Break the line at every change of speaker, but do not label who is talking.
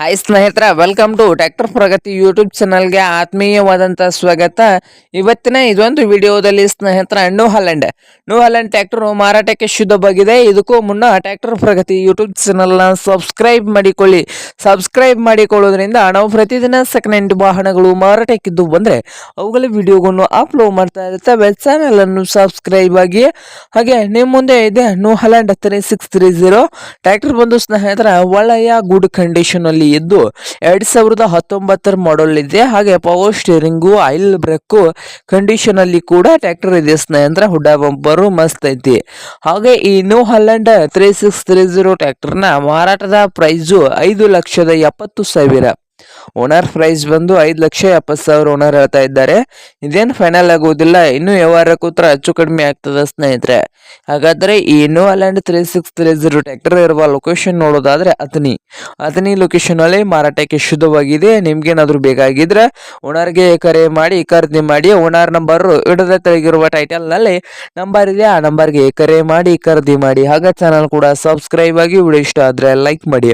Hi ಸ್ನೇಹಿತರ welcome to tractor Pragati YouTube ಚಾನಲ್ಗೆ ಆತ್ಮೀಯವಾದಂಥ ಸ್ವಾಗತ. ಇವತ್ತಿನ ಇದೊಂದು ವಿಡಿಯೋದಲ್ಲಿ ಸ್ನೇಹಿತರ New Holland New Holland tractor ಮಾರಾಟಕ್ಕೆ ಶುದ್ಧವಾಗಿದೆ. ಇದಕ್ಕೂ ಮುನ್ನ ಟ್ರ್ಯಾಕ್ಟರ್ ಪ್ರಗತಿ ಯೂಟ್ಯೂಬ್ ಚಾನಲ್ನ ಸಬ್ಸ್ಕ್ರೈಬ್ ಮಾಡಿಕೊಳ್ಳಿ. ಸಬ್ಸ್ಕ್ರೈಬ್ ಮಾಡಿಕೊಳ್ಳೋದ್ರಿಂದ ನಾವು ಪ್ರತಿದಿನ ಸೆಕೆಂಡ್ ಹ್ಯಾಂಡ್ ವಾಹನಗಳು ಮಾರಾಟಕ್ಕಿದ್ದು ಬಂದರೆ ಅವುಗಳ ವಿಡಿಯೋಗಳನ್ನು ಅಪ್ಲೋಡ್ ಮಾಡ್ತಾ ಇರ್ತವೆ. ಚಾನಲನ್ನು ಸಬ್ಸ್ಕ್ರೈಬ್ ಆಗಿ. ಹಾಗೆ ನಿಮ್ಮ ಮುಂದೆ ಇದೆ New Holland three six three zero ಬಂದು ಸ್ನೇಹಿತರ, ಒಳ್ಳೆಯ ಗುಡ್ ಕಂಡೀಷನ್ ಅಲ್ಲಿ ಇದ್ದು ಎರಡು ಸಾವಿರದ ಹತ್ತೊಂಬತ್ತರ ಮಾಡೆಲ್ ಇದೆ. ಹಾಗೆ power steering oil brake condition ಅಲ್ಲಿ ಕೂಡ ಟ್ರ್ಯಾಕ್ಟರ್ ಇದೆ ಸ್ನೇಹಿತರ. ಹುಡ್ಡ ಬಂಪರು ಮಸ್ತ್ ಐತಿ. ಹಾಗೆ ಈ New Holland three six three zero ಟ್ರ್ಯಾಕ್ಟರ್ನ ಮಾರಾಟದ ಪ್ರೈಸು ಐದು ಲಕ್ಷದ ಎಪ್ಪತ್ತು ಸಾವಿರ. ಓನರ್ ಪ್ರೈಸ್ ಬಂದು ಐದು ಲಕ್ಷ ಎಪ್ಪತ್ತು ಸಾವಿರ ಓನರ್ ಹೇಳ್ತಾ ಇದ್ದಾರೆ. ಇದೇನು ಫೈನಲ್ ಆಗುವುದಿಲ್ಲ, ಇನ್ನೂ ವ್ಯವಹಾರ ಕೂತ್ರ ಹೆಚ್ಚು ಕಡಿಮೆ ಆಗ್ತದೆ ಸ್ನೇಹಿತರೆ. ಹಾಗಾದ್ರೆ ಈ ಇನ್ನೋವಾ land three six three zero tractor ಇರುವ ಲೊಕೇಶನ್ ನೋಡೋದಾದ್ರೆ ಅಥನಿ ಅಥನಿ ಲೊಕೇಶನ್ ಅಲ್ಲಿ ಮಾರಾಟಕ್ಕೆ ಶುದ್ಧವಾಗಿದೆ, ನಿಮ್ಗೇನಾದರೂ ಬೇಕಾಗಿದ್ರೆ ಓನರ್ಗೆ ಕರೆ ಮಾಡಿ, ಖರೀದಿ ಮಾಡಿ, ಓನರ್ ನಂಬರ್ ಇಡದ ತೆಗಿರುವ ಟೈಟಲ್ನಲ್ಲಿ ನಂಬರ್ ಇದೆ, ಆ ನಂಬರ್ಗೆ ಕರೆ ಮಾಡಿ, ಖರೀದಿ ಮಾಡಿ. ಹಾಗೆ ಚಾನಲ್ ಕೂಡ ಸಬ್ಸ್ಕ್ರೈಬ್ ಆಗಿ ವಿಡಿಯೋ ಇಷ್ಟ ಆದ್ರೆ ಲೈಕ್ ಮಾಡಿ.